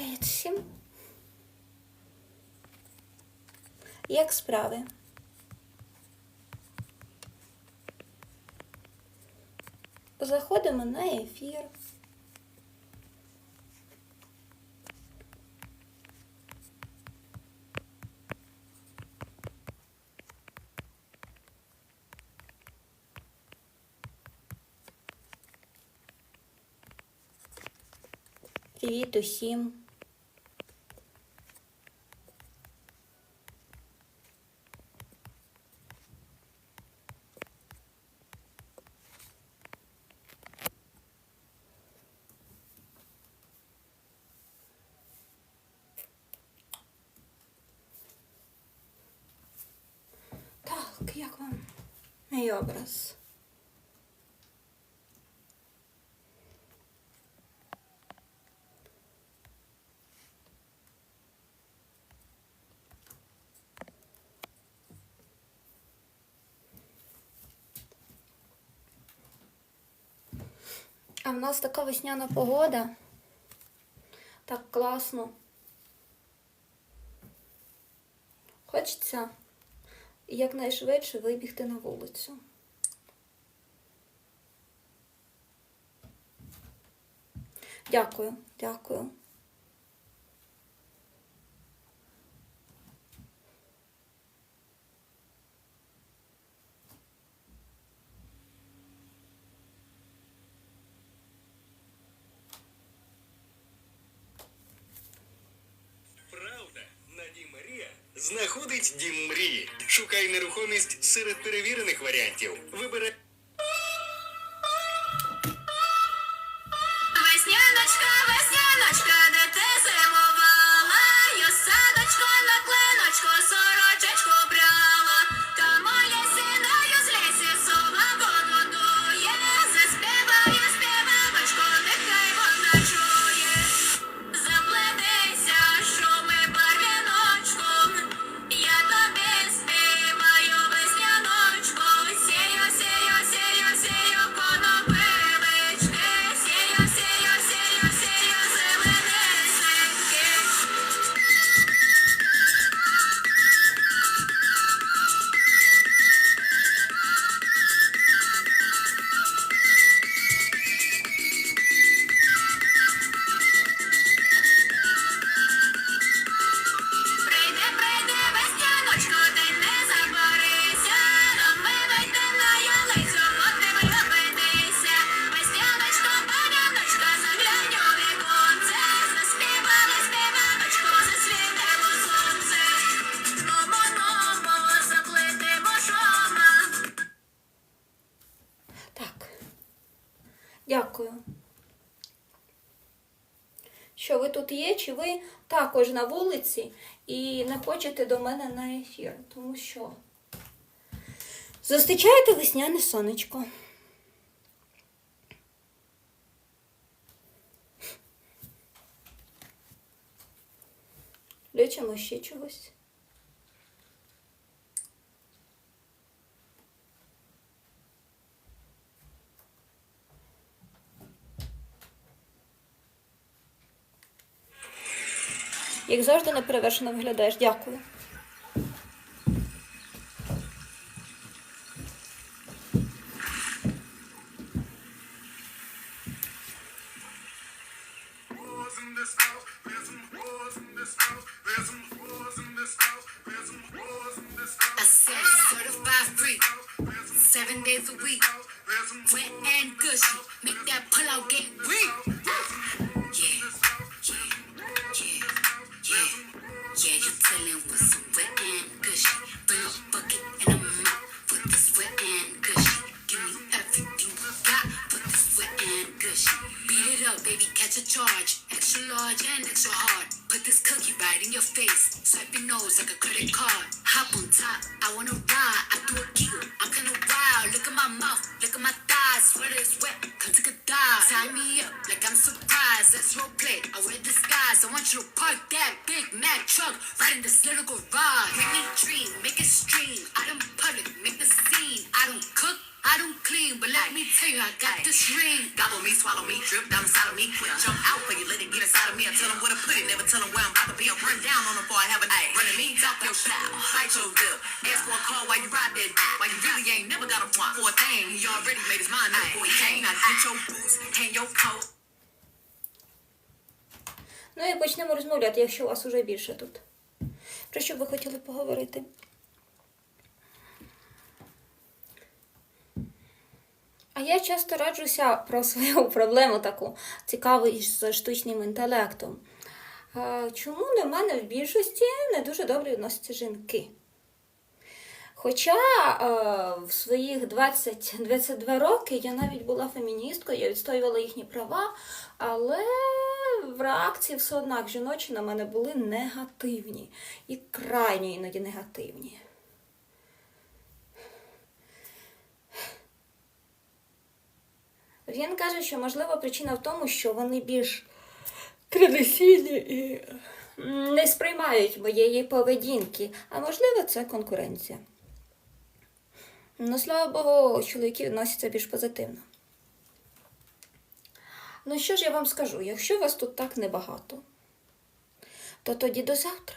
Привіт всім. Як справи? Заходимо на ефір. Привіт усім. Як мій образ? А в нас така весняна погода. Так класно. Хочеться якнайшвидше вибігти на вулицю. Дякую, дякую. Правда, на Дім Марія знаходить дім мрії. Шукай нерухомість серед перевірених варіантів. Вибирай. Дякую. Що ви тут є, чи ви також на вулиці і не хочете до мене на ефір, тому що зустрічаєте весняне сонечко. Лючимо ще чогось. I house. said certified free, seven days a week. Wet and gushy, make that pull out get weak. Right in your face. Your nose like a credit card. Hop on top, I wanna ride. I do a giggle, I'm kinda wild. Look at my mouth, look at my thighs. Sweater is wet, come take a dive. Tie me up like I'm surprised. Let's role play. I wear disguise. I want you to park that big Mac truck right in this little garage. Bring me dream, make it stream. I don't public, make the scene. I don't cook, I don't clean, but let me tell you, I got this ring. Gobble me, swallow me, drip down inside of me. Quick jump out for you, let it get inside of me. I tell them where to put it, never tell them where I'm about to be. I'll run down on them before I have a night. Running me, talk your style, bite your lip. Ask for a call while you ride that dick. While you really ain't never got a want for a thing. He already made his mind up before he came. Now get your boots, hang your coat. Ну і почнемо розмовляти, якщо вас уже більше тут. Про що ви хотіли поговорити? А я часто раджуся про свою проблему таку цікаву з штучним інтелектом. Чому до мене в більшості не дуже добре відносяться жінки? Хоча е, в своїх 20-22 роки я навіть була феміністкою, я відстоювала їхні права, але в реакції все однак жіночі на мене були негативні і крайньо іноді негативні. Він каже, що можливо причина в тому, що вони більш традиційні і не сприймають моєї поведінки, а можливо, це конкуренція. Ну, слава Богу, чоловіки відносяться більш позитивно. Ну що ж я вам скажу, якщо вас тут так небагато, то тоді до завтра.